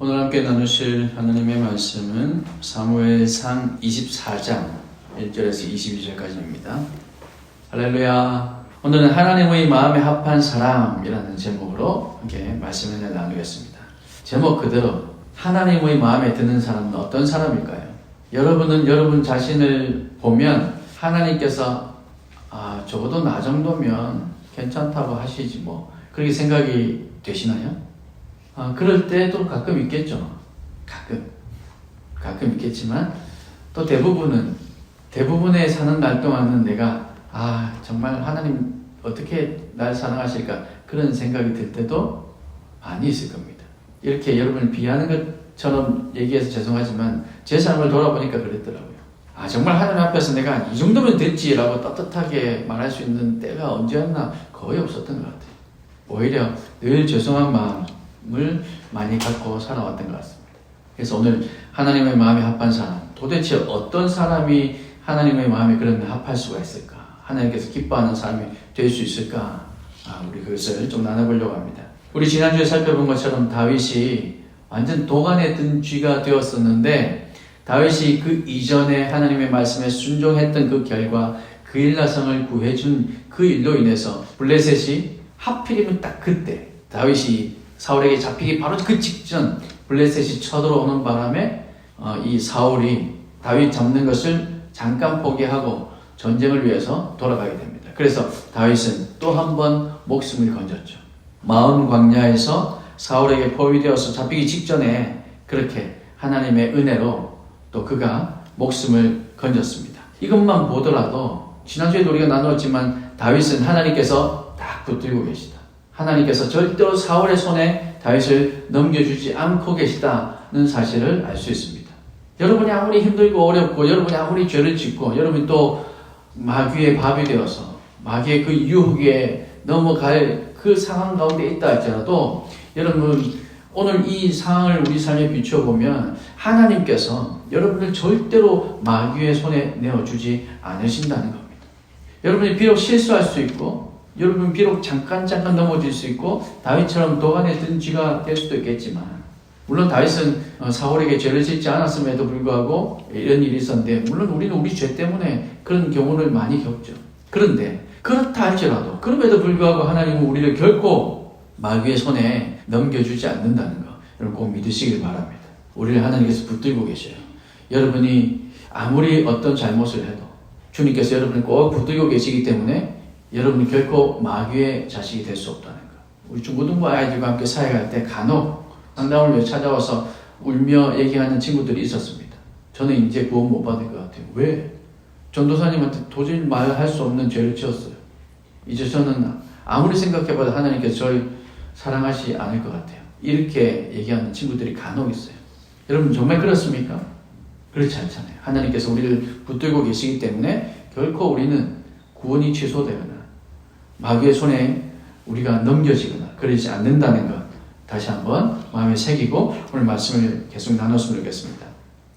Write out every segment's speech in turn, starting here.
오늘 함께 나누실 하나님의 말씀은 사무엘상 24장 1절에서 22절까지입니다. 할렐루야. 오늘은 하나님의 마음에 합한 사람이라는 제목으로 함께 말씀을 나누겠습니다. 제목 그대로 하나님의 마음에 드는 사람은 어떤 사람일까요? 여러분은 여러분 자신을 보면 하나님께서 아, 적어도 나 정도면 괜찮다고 하시지 뭐 그렇게 생각이 되시나요? 아, 그럴 때도 가끔 있겠죠. 가끔. 가끔 있겠지만, 또 대부분은, 대부분의 사는 날 동안은 내가, 아, 정말 하나님 어떻게 날 사랑하실까? 그런 생각이 들 때도 많이 있을 겁니다. 이렇게 여러분을 비하는 것처럼 얘기해서 죄송하지만, 제 삶을 돌아보니까 그랬더라고요. 아, 정말 하나님 앞에서 내가 이 정도면 됐지라고 떳떳하게 말할 수 있는 때가 언제였나 거의 없었던 것 같아요. 오히려 늘 죄송한 마음, 을 많이 갖고 살아왔던 것 같습니다. 그래서 오늘 하나님의 마음에 합한 사람, 도대체 어떤 사람이 하나님의 마음에 그런 합할 수가 있을까? 하나님께서 기뻐하는 사람이 될 수 있을까? 아, 우리 그것을 좀 나눠보려고 합니다. 우리 지난주에 살펴본 것처럼 다윗이 완전 든 쥐가 되었었는데 다윗이 그 이전에 하나님의 말씀에 순종했던 그 결과 그 일라성을 구해준 그 일로 인해서 블레셋이 하필이면 딱 그때 다윗이 사울에게 잡히기 바로 그 직전 블레셋이 쳐들어오는 바람에 어, 이 사울이 다윗 잡는 것을 잠깐 포기하고 전쟁을 위해서 돌아가게 됩니다. 그래서 다윗은 또 한 번 목숨을 건졌죠. 마음 광야에서 사울에게 포위되어서 잡히기 직전에 그렇게 하나님의 은혜로 또 그가 목숨을 건졌습니다. 이것만 보더라도 지난주에도 우리가 나누었지만 다윗은 하나님께서 딱 붙들고 계시다. 하나님께서 절대로 사울의 손에 다윗을 넘겨주지 않고 계시다는 사실을 알 수 있습니다. 여러분이 아무리 힘들고 어렵고 여러분이 아무리 죄를 짓고 여러분이 또 마귀의 밥이 되어서 마귀의 그 유혹에 넘어갈 그 상황 가운데 있다 할지라도 여러분 오늘 이 상황을 우리 삶에 비춰보면 하나님께서 여러분을 절대로 마귀의 손에 내어주지 않으신다는 겁니다. 여러분이 비록 실수할 수 있고 여러분 비록 잠깐 잠깐 넘어질 수 있고 다윗처럼 도간에 든 쥐가 될 수도 있겠지만 물론 다윗은 어, 사울에게 죄를 짓지 않았음에도 불구하고 이런 일이 있었는데 물론 우리는 우리 죄 때문에 그런 경우를 많이 겪죠. 그런데 그렇다 할지라도 그럼에도 불구하고 하나님은 우리를 결코 마귀의 손에 넘겨주지 않는다는 거 여러분 꼭 믿으시길 바랍니다. 우리를 하나님께서 붙들고 계셔요. 여러분이 아무리 어떤 잘못을 해도 주님께서 여러분을 꼭 붙들고 계시기 때문에 여러분이 결코 마귀의 자식이 될 수 없다는 거. 우리 중고등부 아이들과 함께 사역할 때 간혹 상담을 위해 찾아와서 울며 얘기하는 친구들이 있었습니다. 저는 이제 구원 못 받을 것 같아요. 왜? 전도사님한테 도저히 말할 수 없는 죄를 지었어요. 이제 저는 아무리 생각해봐도 하나님께서 저를 사랑하시 않을 것 같아요. 이렇게 얘기하는 친구들이 간혹 있어요. 여러분 정말 그렇습니까? 그렇지 않잖아요. 하나님께서 우리를 붙들고 계시기 때문에 결코 우리는 구원이 취소되거나 마귀의 손에 우리가 넘겨지거나 그러지 않는다는 것 다시 한번 마음에 새기고 오늘 말씀을 계속 나눴으면 좋겠습니다.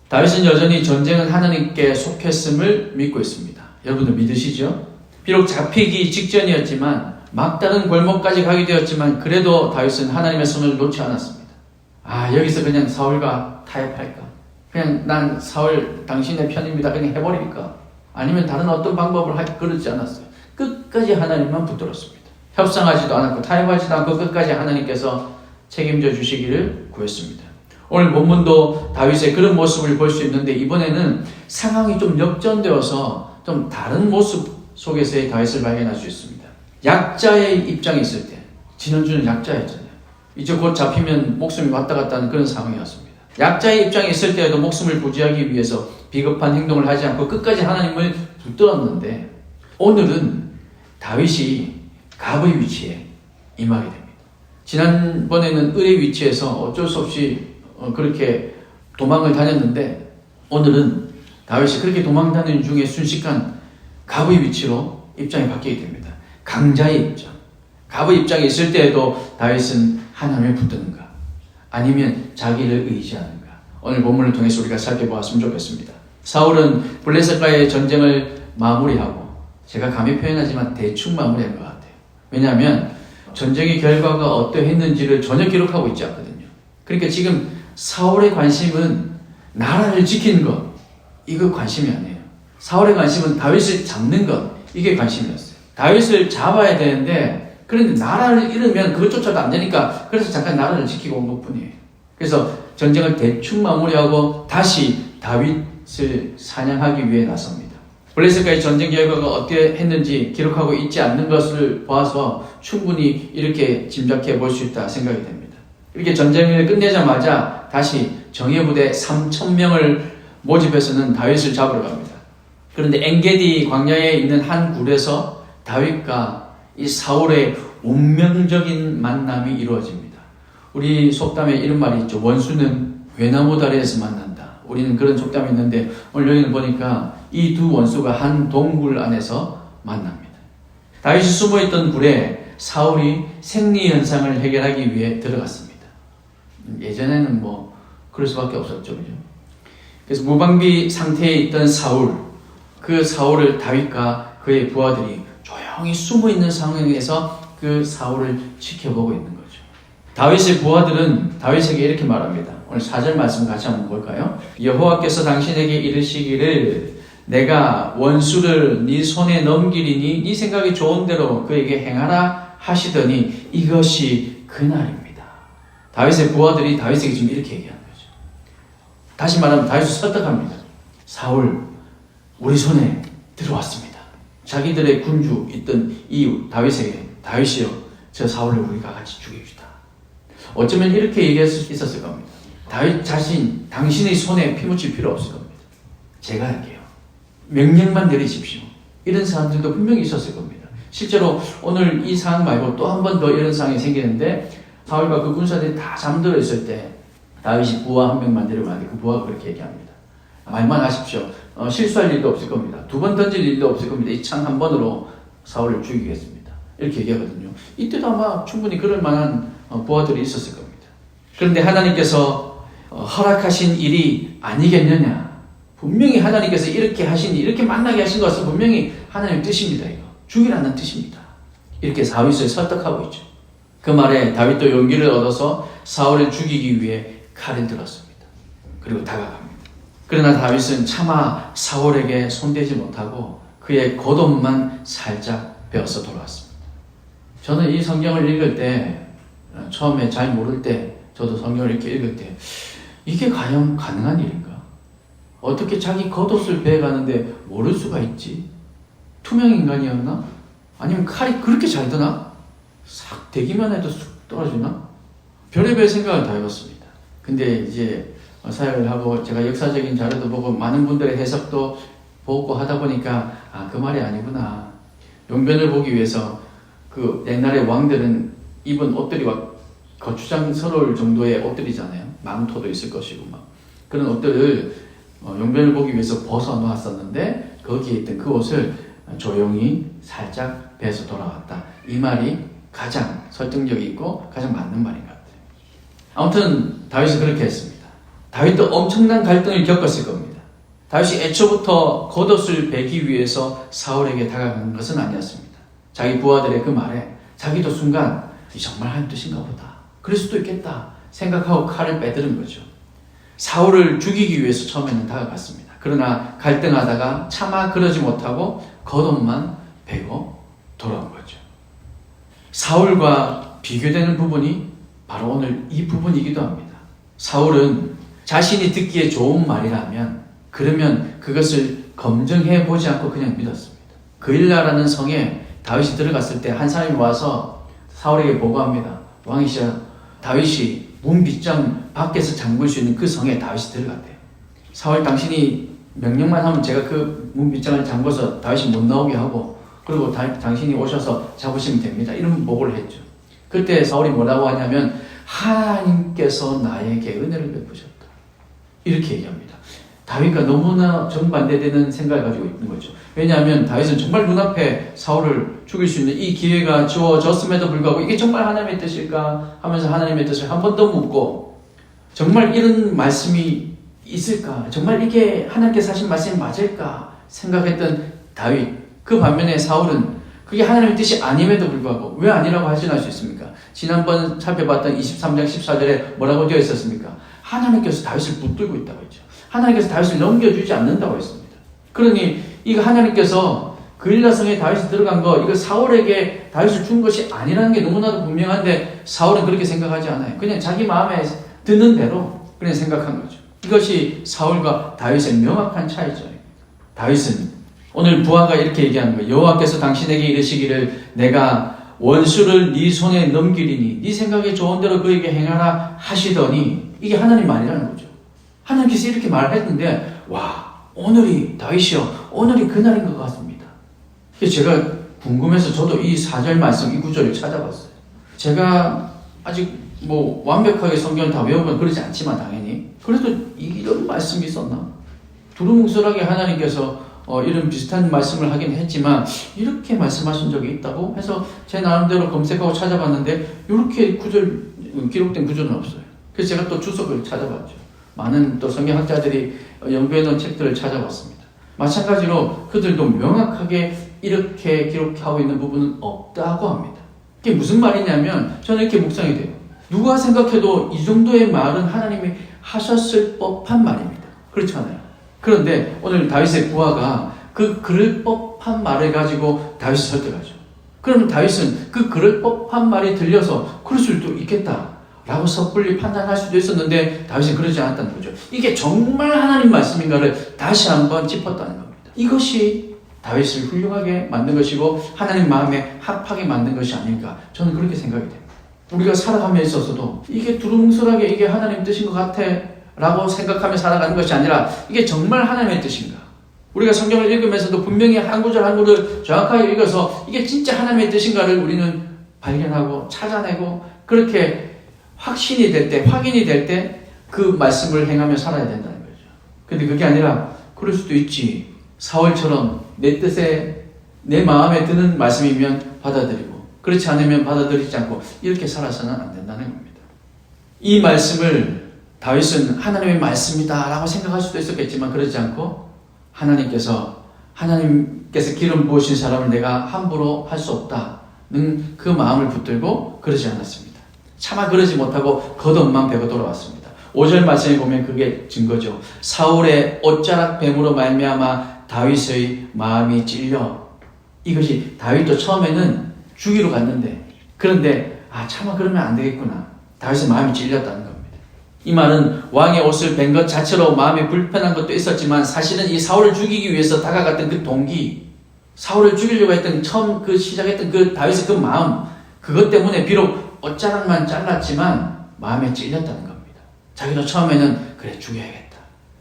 다윗은 여전히 전쟁은 하나님께 속했음을 믿고 있습니다. 여러분들 믿으시죠? 비록 잡히기 직전이었지만 막다른 골목까지 가게 되었지만 그래도 다윗은 하나님의 손을 놓지 않았습니다. 아 여기서 그냥 사울과 타협할까? 그냥 난 사울 당신의 편입니다. 그냥 해버릴까? 아니면 다른 어떤 방법을 하, 그러지 않았어요. 끝까지 하나님만 붙들었습니다. 협상하지도 않았고 타협하지도 않고 끝까지 하나님께서 책임져 주시기를 구했습니다. 오늘 본문도 다윗의 그런 모습을 볼 수 있는데 이번에는 상황이 좀 역전되어서 좀 다른 모습 속에서의 다윗을 발견할 수 있습니다. 약자의 입장에 있을 때 지난주는 약자였잖아요. 이제 곧 잡히면 목숨이 왔다 갔다 하는 그런 상황이었습니다. 약자의 입장에 있을 때에도 목숨을 부지하기 위해서 비겁한 행동을 하지 않고 끝까지 하나님을 붙들었는데 오늘은 다윗이 갑의 위치에 임하게 됩니다. 지난번에는 을의 위치에서 어쩔 수 없이 어, 그렇게 도망을 다녔는데 오늘은 다윗이 그렇게 도망 다니는 중에 순식간 갑의 위치로 입장이 바뀌게 됩니다. 강자의 입장. 갑의 입장에 있을 때에도 다윗은 하나님을 붙드는가 아니면 자기를 의지하는가 오늘 본문을 통해서 우리가 살펴보았으면 좋겠습니다. 사울은 블레셋과의 전쟁을 마무리하고 제가 감히 표현하지만 대충 마무리한 것 같아요. 왜냐하면 전쟁의 결과가 어떠했는지를 전혀 기록하고 있지 않거든요. 그러니까 지금 사울의 관심은 나라를 지키는 것 이거 관심이 아니에요. 사울의 관심은 다윗을 잡는 것 이게 관심이었어요. 다윗을 잡아야 되는데 그런데 나라를 잃으면 그것조차도 안 되니까 그래서 잠깐 나라를 지키고 온 것 뿐이에요. 그래서 전쟁을 대충 마무리하고 다시 다윗을 사냥하기 위해 나섭니다. 블레셋과의 전쟁 결과가 어떻게 했는지 기록하고 있지 않는 것을 보아서 충분히 이렇게 짐작해 볼 수 있다 생각이 됩니다. 이렇게 전쟁을 끝내자마자 다시 정예부대 3천 명을 모집해서는 다윗을 잡으러 갑니다. 그런데 엔게디 광야에 있는 한 굴에서 다윗과 이 사울의 운명적인 만남이 이루어집니다. 우리 속담에 이런 말이 있죠. 원수는 외나무 다리에서 만난다. 우리는 그런 속담이 있는데 오늘 여기는 보니까 이 두 원수가 한 동굴 안에서 만납니다. 다윗이 숨어있던 굴에 사울이 생리 현상을 해결하기 위해 들어갔습니다. 예전에는 뭐 그럴 수밖에 없었죠, 그죠? 그래서 무방비 상태에 있던 사울, 그 사울을 다윗과 그의 부하들이 조용히 숨어 있는 상황에서 그 사울을 지켜보고 있는 거죠. 다윗의 부하들은 다윗에게 이렇게 말합니다. 오늘 4절 말씀 같이 한번 볼까요? 여호와께서 당신에게 이르시기를 내가 원수를 네 손에 넘기리니 네 생각이 좋은 대로 그에게 행하라 하시더니 이것이 그날입니다. 다윗의 부하들이 다윗에게 지금 이렇게 얘기하는 거죠. 다시 말하면 다윗을 설득합니다. 사울, 우리 손에 들어왔습니다. 자기들의 군주 있던 이 다윗에게 다윗이여 저 사울을 우리가 같이 죽입시다. 어쩌면 이렇게 얘기할 수 있었을 겁니다. 다윗 자신 당신의 손에 피 묻힐 필요 없을 겁니다. 제가 할게요. 명령만 내리십시오. 이런 사람들도 분명히 있었을 겁니다. 실제로 오늘 이 상황 말고 또 한 번 더 이런 상황이 생기는데 사울과 그 군사들이 다 잠들어 있을 때 다윗이 부하 한 명만 데려가는데 그 부하가 그렇게 얘기합니다. 말만 하십시오. 어, 실수할 일도 없을 겁니다. 두 번 던질 일도 없을 겁니다. 이 창 한 번으로 사울을 죽이겠습니다. 이렇게 얘기하거든요. 이때도 아마 충분히 그럴 만한 어, 부하들이 있었을 겁니다. 그런데 하나님께서 어, 허락하신 일이 아니겠느냐. 분명히 하나님께서 이렇게 하신, 이렇게 만나게 하신 것은 분명히 하나님의 뜻입니다. 이거. 죽이라는 뜻입니다. 이렇게 다윗을 설득하고 있죠. 그 말에 다윗도 용기를 얻어서 사울을 죽이기 위해 칼을 들었습니다. 그리고 다가갑니다. 그러나 다윗은 차마 사울에게 손대지 못하고 그의 겉옷만 살짝 베어서 돌아왔습니다. 저는 이 성경을 읽을 때 처음에 잘 모를 때 저도 성경을 이렇게 읽을 때 이게 과연 가능한 일인가? 어떻게 자기 겉옷을 베어가는데 모를 수가 있지? 투명 인간이었나? 아니면 칼이 그렇게 잘 드나? 싹 대기만 해도 쑥 떨어지나? 별의별 생각을 다 해봤습니다. 근데 이제 사역을 하고 제가 역사적인 자료도 보고 많은 분들의 해석도 보고 하다 보니까 아 그 말이 아니구나. 용변을 보기 위해서 그 옛날의 왕들은 입은 옷들이 막 거추장스러울 정도의 옷들이잖아요. 망토도 있을 것이고 막 그런 옷들을 어, 용변을 보기 위해서 벗어 놓았었는데 거기에 있던 그 옷을 조용히 살짝 베서 돌아왔다. 이 말이 가장 설득력이 있고 가장 맞는 말인 것 같아요. 아무튼 다윗은 그렇게 했습니다. 다윗도 엄청난 갈등을 겪었을 겁니다. 다윗이 애초부터 겉옷을 베기 위해서 사울에게 다가간 것은 아니었습니다. 자기 부하들의 그 말에 자기도 순간 이 정말 하나님 뜻인가 보다. 그럴 수도 있겠다 생각하고 칼을 빼드는 거죠. 사울을 죽이기 위해서 처음에는 다가갔습니다. 그러나 갈등하다가 차마 그러지 못하고 겉옷만 베고 돌아온 거죠. 사울과 비교되는 부분이 바로 오늘 이 부분이기도 합니다. 사울은 자신이 듣기에 좋은 말이라면 그러면 그것을 검증해 보지 않고 그냥 믿었습니다. 그일라라는 성에 다윗이 들어갔을 때 한 사람이 와서 사울에게 보고합니다. 왕이시여 다윗이 문 빗장 밖에서 잠글 수 있는 그 성에 다윗이 들어갔대요. 사울 당신이 명령만 하면 제가 그 문 빗장을 잠궈서 다윗이 못 나오게 하고 그리고 다, 당신이 오셔서 잡으시면 됩니다. 이런 보고를 했죠. 그때 사울이 뭐라고 하냐면 하나님께서 나에게 은혜를 베푸셨다. 이렇게 얘기합니다. 다윗과 너무나 정반대되는 생각을 가지고 있는 거죠. 왜냐하면 다윗은 정말 눈앞에 사울을 죽일 수 있는 이 기회가 주어졌음에도 불구하고 이게 정말 하나님의 뜻일까 하면서 하나님의 뜻을 한번더 묻고 정말 이런 말씀이 있을까? 정말 이게 하나님께서 하신 말씀이 맞을까? 생각했던 다윗. 그 반면에 사울은 그게 하나님의 뜻이 아님에도 불구하고 왜 아니라고 하진할 수 있습니까? 지난번 살펴봤던 23장 14절에 뭐라고 되어 있었습니까? 하나님께서 다윗을 붙들고 있다고 했죠. 하나님께서 다윗을 넘겨주지 않는다고 했습니다. 그러니 이거 하나님께서 그일라성에 다윗이 들어간 거 이거 사울에게 다윗을 준 것이 아니라는 게 너무나도 분명한데 사울은 그렇게 생각하지 않아요. 그냥 자기 마음에 드는 대로 그냥 생각한 거죠. 이것이 사울과 다윗의 명확한 차이죠. 다윗은 오늘 부하가 이렇게 얘기하는 거예요. 여호와께서 당신에게 이르시기를 내가 원수를 네 손에 넘기리니 네 생각에 좋은 대로 그에게 행하라 하시더니 이게 하나님 말이라는 거죠. 하나님께서 이렇게 말했는데 와 오늘이 다윗이요 오늘이 그날인 것 같습니다. 제가 궁금해서 저도 이 4절 말씀 이 구절을 찾아봤어요. 제가 아직 뭐 완벽하게 성경을 다건 그러지 않지만 당연히 그래도 이런 말씀이 있었나? 두루뭉술하게 하나님께서 어, 이런 비슷한 말씀을 하긴 했지만 이렇게 말씀하신 적이 있다고 해서 제 나름대로 검색하고 찾아봤는데 이렇게 구절 음, 기록된 구절은 없어요. 그래서 제가 또 주석을 찾아봤죠. 많은 또 성경학자들이 연구해 놓은 책들을 찾아봤습니다. 마찬가지로 그들도 명확하게 이렇게 기록하고 있는 부분은 없다고 합니다. 이게 무슨 말이냐면 저는 이렇게 묵상이 돼요. 누가 생각해도 이 정도의 말은 하나님이 하셨을 법한 말입니다. 그렇잖아요. 그런데 오늘 다윗의 부하가 그 그럴 법한 말을 가지고 다윗을 설득하죠. 그럼 다윗은 그 그럴 법한 말이 들려서 그럴 수도 있겠다. 라고 섣불리 판단할 수도 있었는데 다윗은 그러지 않았다는 거죠. 이게 정말 하나님 말씀인가를 다시 한번 짚었다는 겁니다. 이것이 다윗을 훌륭하게 만든 것이고 하나님 마음에 합하게 만든 것이 아닐까 저는 그렇게 생각이 됩니다. 우리가 살아감에 있어서도 이게 두루뭉술하게 이게 하나님 뜻인 것 같아 라고 생각하며 살아가는 것이 아니라 이게 정말 하나님의 뜻인가? 우리가 성경을 읽으면서도 분명히 한 구절 한 구절 정확하게 읽어서 이게 진짜 하나님의 뜻인가를 우리는 발견하고 찾아내고 그렇게 확신이 될 때, 확인이 될 때 그 말씀을 행하며 살아야 된다는 거죠. 근데 그게 아니라 그럴 수도 있지. 사월처럼 내 뜻에 내 마음에 드는 말씀이면 받아들이고 그렇지 않으면 받아들이지 않고 이렇게 살아서는 안 된다는 겁니다. 이 말씀을 다윗은 하나님의 말씀이다라고 생각할 수도 있었겠지만 그러지 않고 하나님께서 하나님께서 기름 부으신 사람을 내가 함부로 할 수 없다는 그 마음을 붙들고 그러지 않았습니다. 차마 그러지 못하고 겉옷만 베고 돌아왔습니다. 5절 말씀에 보면 그게 증거죠. 사울의 옷자락 뱀으로 말미암아 다윗의 마음이 찔려 이것이 다윗도 처음에는 죽이러 갔는데 그런데 아 차마 그러면 안 되겠구나. 다윗의 마음이 찔렸다는 겁니다. 이 말은 왕의 옷을 벤것 자체로 마음에 불편한 것도 있었지만 사실은 이 사울을 죽이기 위해서 다가갔던 그 동기, 사울을 죽이려고 했던 처음 그 시작했던 그 다윗의 그 마음, 그것 때문에 비록 옷자락만 잘랐지만 마음에 찔렸다는 겁니다. 자기도 처음에는 그래 죽여야겠다.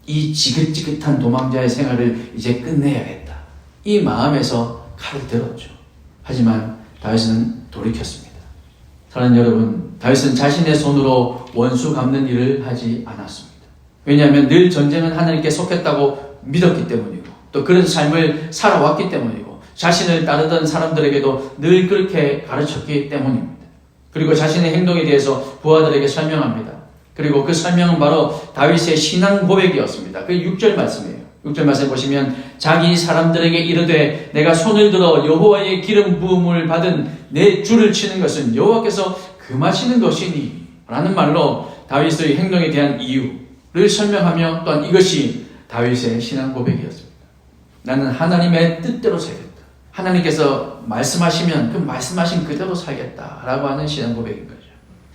이 지긋지긋한 도망자의 생활을 이제 끝내야겠다. 이 마음에서 칼을 들었죠. 하지만 다윗은 돌이켰습니다. 사랑하는 여러분, 다윗은 자신의 손으로 원수 갚는 일을 하지 않았습니다. 왜냐하면 늘 전쟁은 하나님께 속했다고 믿었기 때문이고 또 그런 삶을 살아왔기 때문이고 자신을 따르던 사람들에게도 늘 그렇게 가르쳤기 때문입니다. 그리고 자신의 행동에 대해서 부하들에게 설명합니다. 그리고 그 설명은 바로 다윗의 신앙 고백이었습니다. 그 6절 말씀이에요. 6절 말씀 보시면 자기 사람들에게 이르되 내가 손을 들어 여호와의 기름 부음을 받은 내 줄을 치는 것은 여호와께서 금하시는 것이니 라는 말로 다윗의 행동에 대한 이유를 설명하며 또한 이것이 다윗의 신앙 고백이었습니다. 나는 하나님의 뜻대로 살겠다. 하나님께서 말씀하시면 그 말씀하신 그대로 살겠다라고 하는 신앙 고백인 거죠.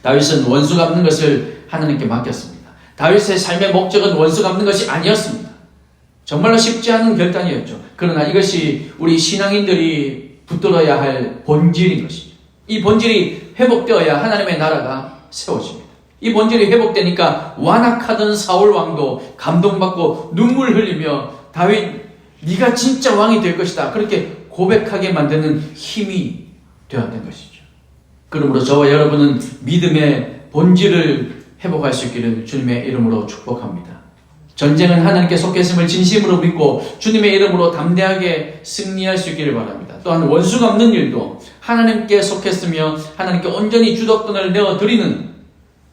다윗은 원수 갚는 것을 하나님께 맡겼습니다. 다윗의 삶의 목적은 원수 갚는 것이 아니었습니다. 정말로 쉽지 않은 결단이었죠. 그러나 이것이 우리 신앙인들이 붙들어야 할 본질인 것이죠. 이 본질이 회복되어야 하나님의 나라가 세워집니다. 이 본질이 회복되니까 완악하던 사울 왕도 감동받고 눈물 흘리며 다윗 네가 진짜 왕이 될 것이다. 그렇게 고백하게 만드는 힘이 되었던 것이죠. 그러므로 저와 여러분은 믿음의 본질을 회복할 수 있기를 주님의 이름으로 축복합니다. 전쟁은 하나님께 속했음을 진심으로 믿고 주님의 이름으로 담대하게 승리할 수 있기를 바랍니다. 또한 원수 갚는 일도 하나님께 속했으며 하나님께 온전히 주도권을 내어 드리는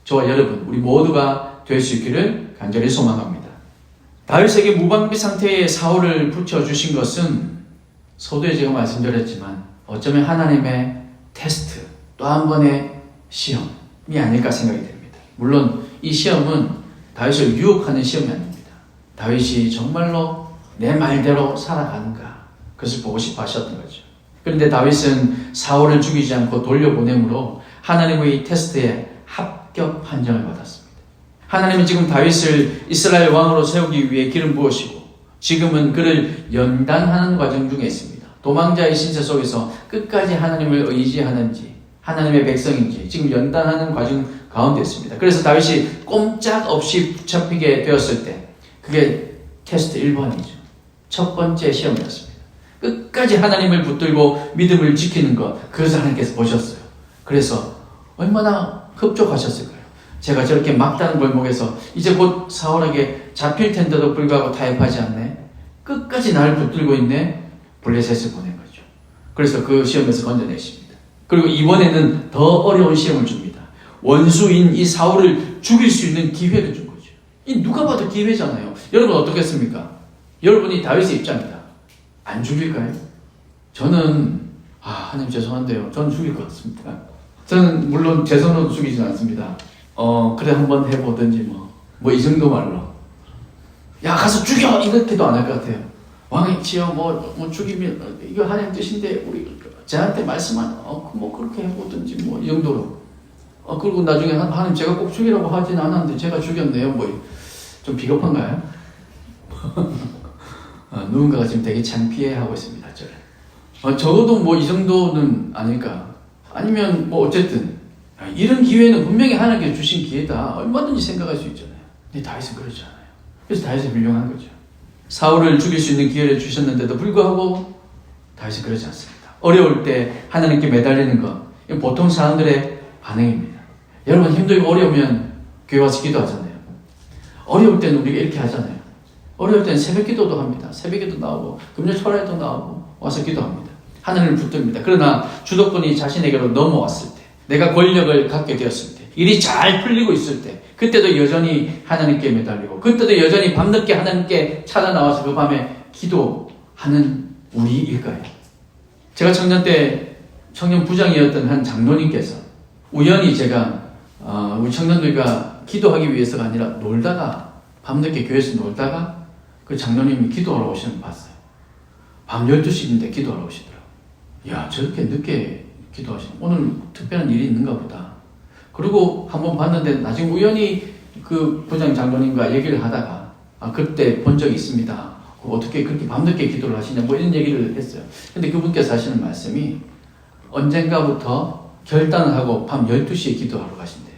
저와 여러분 우리 모두가 될 수 있기를 간절히 소망합니다. 다윗에게 무방비 상태의 사울을 붙여 주신 것은 서두에 제가 말씀드렸지만 어쩌면 하나님의 테스트, 또 한 번의 시험이 아닐까 생각이 됩니다. 물론 이 시험은 다윗을 유혹하는 시험이 아닙니다. 다윗이 정말로 내 말대로 살아가는가 그것을 보고 싶어 하셨던 거죠. 그런데 다윗은 사울을 죽이지 않고 돌려보내므로 하나님의 테스트에 합격 판정을 받았습니다. 하나님은 지금 다윗을 이스라엘 왕으로 세우기 위해 기름 부으시고 지금은 그를 연단하는 과정 중에 있습니다. 도망자의 신세 속에서 끝까지 하나님을 의지하는지 하나님의 백성인지 지금 연단하는 과정 가운데 있습니다. 그래서 다윗이 꼼짝없이 붙잡히게 되었을 때 그게 테스트 1번이죠. 첫 번째 시험이었습니다. 끝까지 하나님을 붙들고 믿음을 지키는 것 그것을 하나님께서 보셨어요. 그래서 얼마나 흡족하셨을 거예요. 제가 저렇게 막다른 골목에서 이제 곧 사울에게 잡힐 텐데도 불구하고 타협하지 않네. 끝까지 나를 붙들고 있네. 블레셋을 보낸 거죠. 그래서 그 시험에서 건져내십니다. 그리고 이번에는 더 어려운 시험을 줍니다. 원수인 이 사울을 죽일 수 있는 기회를 준 거죠. 이 누가 봐도 기회잖아요. 여러분 어떻겠습니까? 여러분이 다윗의 입장이다. 안 죽일까요? 저는 아 하나님 죄송한데요. 저는 죽일 것 같습니다. 저는 물론 제 손으로 죽이진 않습니다. 어 그래 한번 해보든지 뭐 뭐 이 정도 말로 야 가서 죽여! 이렇게도 안 할 것 같아요. 왕이치여 뭐, 뭐 죽이면 어, 이거 하나님 뜻인데 우리 저한테 말씀한 어뭐 그렇게 해보든지 뭐 이 정도로. 어 그리고 나중에 하- 하나님 제가 꼭 죽이라고 하진 않았는데 제가 죽였네요. 뭐 좀 비겁한가요? 어, 누군가가 지금 되게 창피해하고 있습니다 저를. 어, 적어도 뭐 이 정도는 아닐까. 아니면 뭐 어쨌든 아, 이런 기회는 분명히 하나님께서 주신 기회다. 얼마든지 생각할 수 있잖아요. 근데 다윗은 그렇지 않아요 그래서 다윗은 훌륭한 거죠. 사울을 죽일 수 있는 기회를 주셨는데도 불구하고 다윗은 그러지 않습니다. 어려울 때 하나님께 매달리는 것 보통 사람들의 반응입니다. 여러분 힘들고 어려우면 교회 와서 기도하잖아요? 어려울 때는 우리가 이렇게 하잖아요? 어려울 때는 새벽 기도도 합니다. 새벽 기도 나오고 금요 철야도 나오고 와서 기도합니다. 하나님을 붙듭니다. 그러나 주도권이 자신에게로 넘어왔을 때 내가 권력을 갖게 되었을 때 일이 잘 풀리고 있을 때 그때도 여전히 하나님께 매달리고 그때도 여전히 밤늦게 하나님께 찾아 나와서 그 밤에 기도하는 우리일까요? 제가 청년 때 청년 부장이었던 한 장로님께서 우연히 제가 어, 우리 청년들과 기도하기 위해서가 아니라 놀다가 밤늦게 교회에서 놀다가 그 장로님이 기도하러 오시는 걸 봤어요. 밤 12시인데 기도하러 오시더라고요. 야, 저렇게 늦게 기도하시는 오늘 특별한 일이 있는가 보다. 그리고 한번 봤는데 나중에 우연히 그 부장 장로님과 얘기를 하다가 아, 그때 본 적이 있습니다. 그 어떻게 그렇게 밤늦게 기도를 하시냐 뭐 이런 얘기를 했어요. 근데 그분께서 하시는 말씀이 언젠가부터 결단을 하고 밤 12시에 기도하러 가신대요.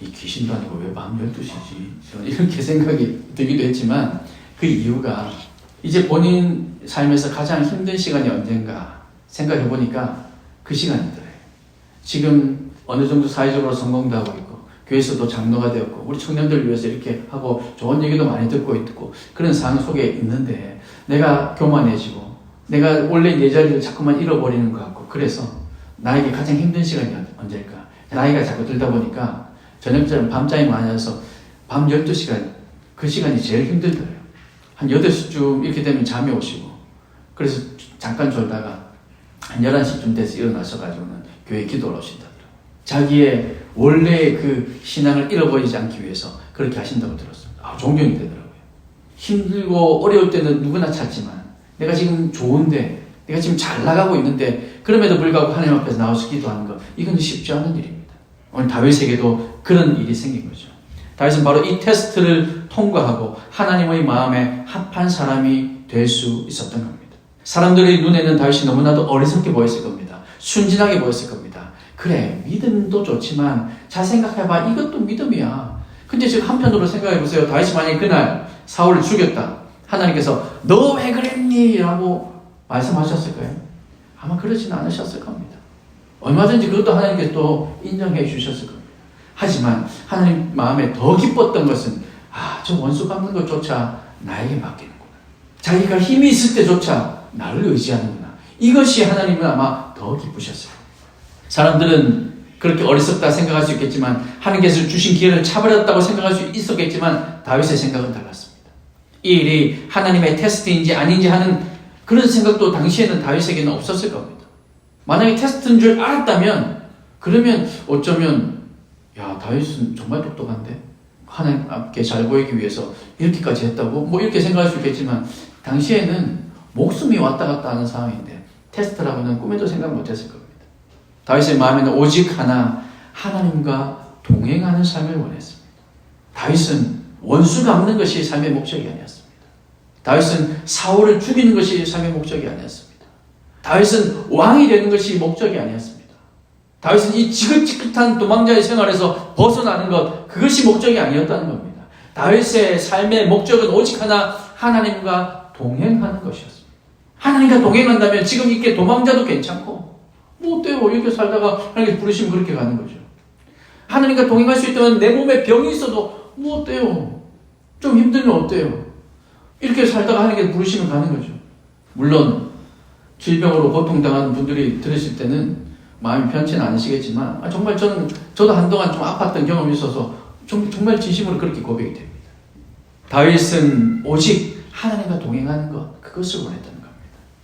이 귀신도 아니고 왜 밤 12시지? 저는 이렇게 생각이 들기도 했지만 그 이유가 이제 본인 삶에서 가장 힘든 시간이 언젠가 생각해 보니까 그 시간이더래요. 지금 어느 정도 사회적으로 성공도 하고 있고 교회에서도 장로가 되었고 우리 청년들을 위해서 이렇게 하고 좋은 얘기도 많이 듣고 있고 그런 상황 속에 있는데 내가 교만해지고 내가 원래 내 자리를 자꾸만 잃어버리는 것 같고 그래서 나에게 가장 힘든 시간이 언제일까 나이가 자꾸 들다 보니까 저녁처럼 밤잠이 많아서 밤 12시간 그 시간이 제일 힘들더래요 한 8시쯤 이렇게 되면 잠이 오시고 그래서 잠깐 졸다가 한 11시쯤 돼서 일어나셔가지고는 교회 기도를 오신다더라고요. 자기의 원래의 그 신앙을 잃어버리지 않기 위해서 그렇게 하신다고 들었습니다. 아, 존경이 되더라고요. 힘들고 어려울 때는 누구나 찾지만 내가 지금 좋은데 내가 지금 잘 나가고 있는데 그럼에도 불구하고 하나님 앞에서 나와서 기도하는 것 이건 쉽지 않은 일입니다. 오늘 다윗에게도 그런 일이 생긴 거죠. 다윗은 바로 이 테스트를 통과하고 하나님의 마음에 합한 사람이 될 수 있었던 겁니다. 사람들의 눈에는 다윗이 너무나도 어리석게 보였을 겁니다. 순진하게 보였을 겁니다. 그래, 믿음도 좋지만 잘 생각해봐. 이것도 믿음이야. 근데 지금 한편으로 생각해 보세요. 다윗이 만약 그날 사울을 죽였다. 하나님께서 너 왜 그랬니? 라고 말씀하셨을까요? 아마 그러지는 않으셨을 겁니다. 얼마든지 그것도 하나님께 또 인정해 주셨을 겁니다. 하지만 하나님 마음에 더 기뻤던 것은 아, 저 원수 갚는 것조차 나에게 맡기는구나. 자기가 힘이 있을 때조차 나를 의지하는구나. 이것이 하나님은 아마 더 기쁘셨어요. 사람들은 그렇게 어리석다 생각할 수 있겠지만 하나님께서 주신 기회를 차버렸다고 생각할 수 있었겠지만 다윗의 생각은 달랐습니다. 이 일이 하나님의 테스트인지 아닌지 하는 그런 생각도 당시에는 다윗에게는 없었을 겁니다. 만약에 테스트인 줄 알았다면 그러면 어쩌면 야 다윗은 정말 똑똑한데 하나님 앞에 잘 보이기 위해서 이렇게까지 했다고 뭐 이렇게 생각할 수 있겠지만 당시에는 목숨이 왔다 갔다 하는 상황인데 테스트라고는 꿈에도 생각 못했을 겁니다. 다윗의 마음에는 오직 하나 하나님과 동행하는 삶을 원했습니다. 다윗은 원수 갚는 것이 삶의 목적이 아니었습니다. 다윗은 사울을 죽이는 것이 삶의 목적이 아니었습니다. 다윗은 왕이 되는 것이 목적이 아니었습니다. 다윗은 이 지긋지긋한 도망자의 생활에서 벗어나는 것 그것이 목적이 아니었다는 겁니다. 다윗의 삶의 목적은 오직 하나 하나님과 동행하는 것이었습니다. 하나님과 동행한다면 지금 이렇게 도망자도 괜찮고 뭐 어때요? 이렇게 살다가 하나님께 부르시면 그렇게 가는 거죠. 하나님과 동행할 수 있다면 내 몸에 병이 있어도 뭐 어때요? 좀 힘들면 어때요? 이렇게 살다가 하나님께 부르시면 가는 거죠. 물론 질병으로 고통당하는 분들이 들으실 때는 마음이 편치는 않으시겠지만 아, 정말 저는 저도 한동안 좀 아팠던 경험이 있어서 좀, 정말 진심으로 그렇게 고백이 됩니다. 다윗은 오직 하나님과 동행하는 것 그것을 원했다는 겁니다.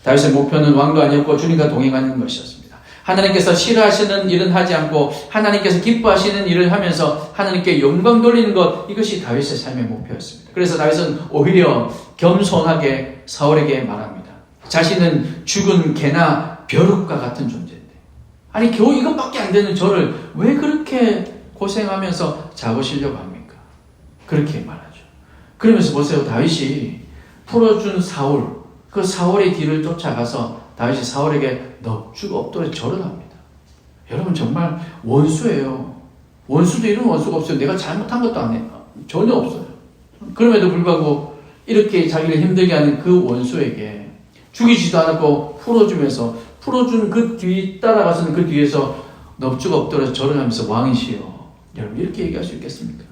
다윗의 목표는 왕도 아니었고 주님과 동행하는 것이었습니다. 하나님께서 싫어하시는 일은 하지 않고 하나님께서 기뻐하시는 일을 하면서 하나님께 영광 돌리는 것 이것이 다윗의 삶의 목표였습니다. 그래서 다윗은 오히려 겸손하게 사울에게 말합니다. 자신은 죽은 개나 벼룩과 같은 존재인데 아니 겨우 이것밖에 안 되는 저를 왜 그렇게 고생하면서 잡으시려고 합니까? 그렇게 말하죠. 그러면서 보세요. 다윗이 풀어준 사울 그 사울의 뒤를 쫓아가서 다윗이 사울에게 넙죽 엎드려 절을 합니다. 여러분 정말 원수예요. 원수도 이런 원수가 없어요. 내가 잘못한 것도 안 해요. 전혀 없어요. 그럼에도 불구하고 이렇게 자기를 힘들게 하는 그 원수에게 죽이지도 않았고 풀어주면서 풀어준 그 뒤 따라가서는 그 뒤에서 넙죽 엎드려 절을 하면서 왕이시여. 여러분 이렇게 얘기할 수 있겠습니까?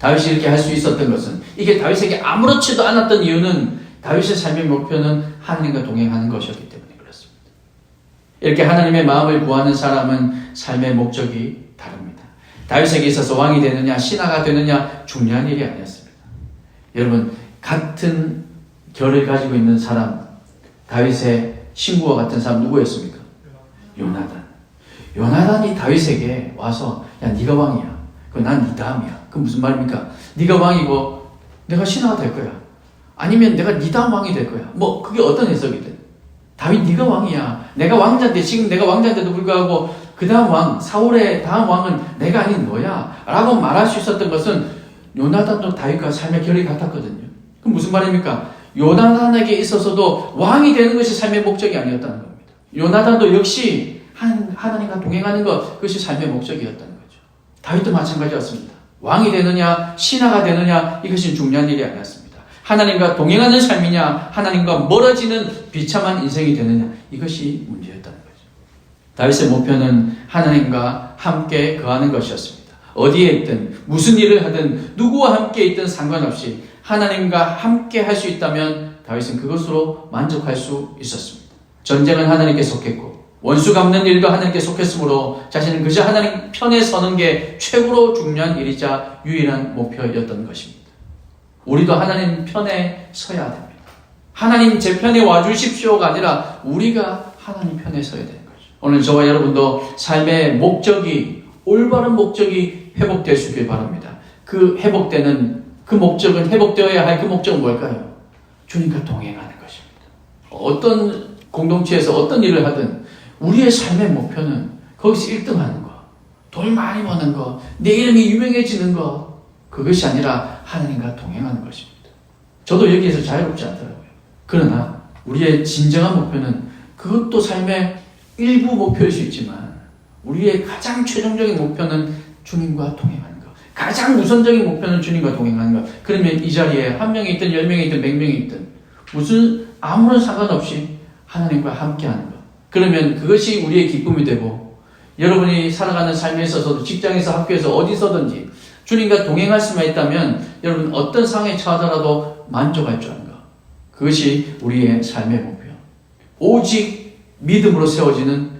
다윗이 이렇게 할 수 있었던 것은 이게 다윗에게 아무렇지도 않았던 이유는 다윗의 삶의 목표는 하나님과 동행하는 것이었기 때문에 그렇습니다. 이렇게 하나님의 마음을 구하는 사람은 삶의 목적이 다릅니다. 다윗에게 있어서 왕이 되느냐 신하가 되느냐 중요한 일이 아니었습니다. 여러분 같은 결을 가지고 있는 사람 다윗의 친구와 같은 사람 누구였습니까? 요나단. 요나단이 다윗에게 와서 야 네가 왕이야. 그난 네 다음이야. 그 무슨 말입니까? 네가 왕이고 내가 신하가 될 거야. 아니면 내가 네 다음 왕이 될 거야. 뭐 그게 어떤 해석이든 다윗 네가 왕이야. 내가 왕자인데 지금 내가 왕자인데도 불구하고 그 다음 왕 사울의 다음 왕은 내가 아닌 너야라고 말할 수 있었던 것은 요나단도 다윗과 삶의 결이 같았거든요. 그럼 무슨 말입니까? 요나단에게 있어서도 왕이 되는 것이 삶의 목적이 아니었다는 겁니다. 요나단도 역시 하나님과 동행하는 것 그것이 삶의 목적이었다는 거죠. 다윗도 마찬가지였습니다. 왕이 되느냐 신하가 되느냐 이것이 중요한 일이 아니었습니다. 하나님과 동행하는 삶이냐, 하나님과 멀어지는 비참한 인생이 되느냐, 이것이 문제였다는 거죠. 다윗의 목표는 하나님과 함께 거하는 것이었습니다. 어디에 있든, 무슨 일을 하든, 누구와 함께 있든 상관없이 하나님과 함께 할 수 있다면 다윗은 그것으로 만족할 수 있었습니다. 전쟁은 하나님께 속했고, 원수 갚는 일도 하나님께 속했으므로 자신은 그저 하나님 편에 서는 게 최고로 중요한 일이자 유일한 목표였던 것입니다. 우리도 하나님 편에 서야 됩니다. 하나님 제 편에 와주십시오가 아니라 우리가 하나님 편에 서야 되는 거죠. 오늘 저와 여러분도 삶의 목적이 올바른 목적이 있길 바랍니다. 그 회복되는 그 목적은 회복되어야 할 그 목적은 뭘까요? 주님과 동행하는 것입니다. 어떤 공동체에서 어떤 일을 하든 우리의 삶의 목표는 거기서 1등 하는 거, 돈 많이 버는 거, 내 이름이 유명해지는 거, 그것이 아니라 하나님과 동행하는 것입니다. 저도 여기에서 자유롭지 않더라고요. 그러나 우리의 진정한 목표는 그것도 삶의 일부 목표일 수 있지만 우리의 가장 최종적인 목표는 주님과 동행하는 것. 가장 우선적인 목표는 주님과 동행하는 것. 그러면 이 자리에 한 명이 있든 열 명이 있든 백 명이 있든 무슨 아무런 상관없이 하나님과 함께하는 것. 그러면 그것이 우리의 기쁨이 되고 여러분이 살아가는 삶에 있어서도 직장에서 학교에서 어디서든지 주님과 동행할 수만 있다면 여러분 어떤 상황에 처하더라도 만족할 줄 아는 것. 그것이 우리의 삶의 목표. 오직 믿음으로 세워지는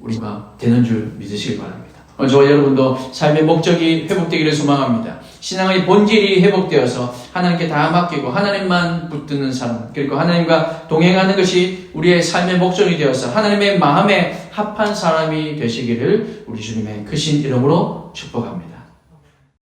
우리가 되는 줄 믿으시기 바랍니다. 저와 여러분도 삶의 목적이 회복되기를 소망합니다. 신앙의 본질이 회복되어서 하나님께 다 맡기고 하나님만 붙드는 삶 그리고 하나님과 동행하는 것이 우리의 삶의 목적이 되어서 하나님의 마음에 합한 사람이 되시기를 우리 주님의 크신 이름으로 축복합니다.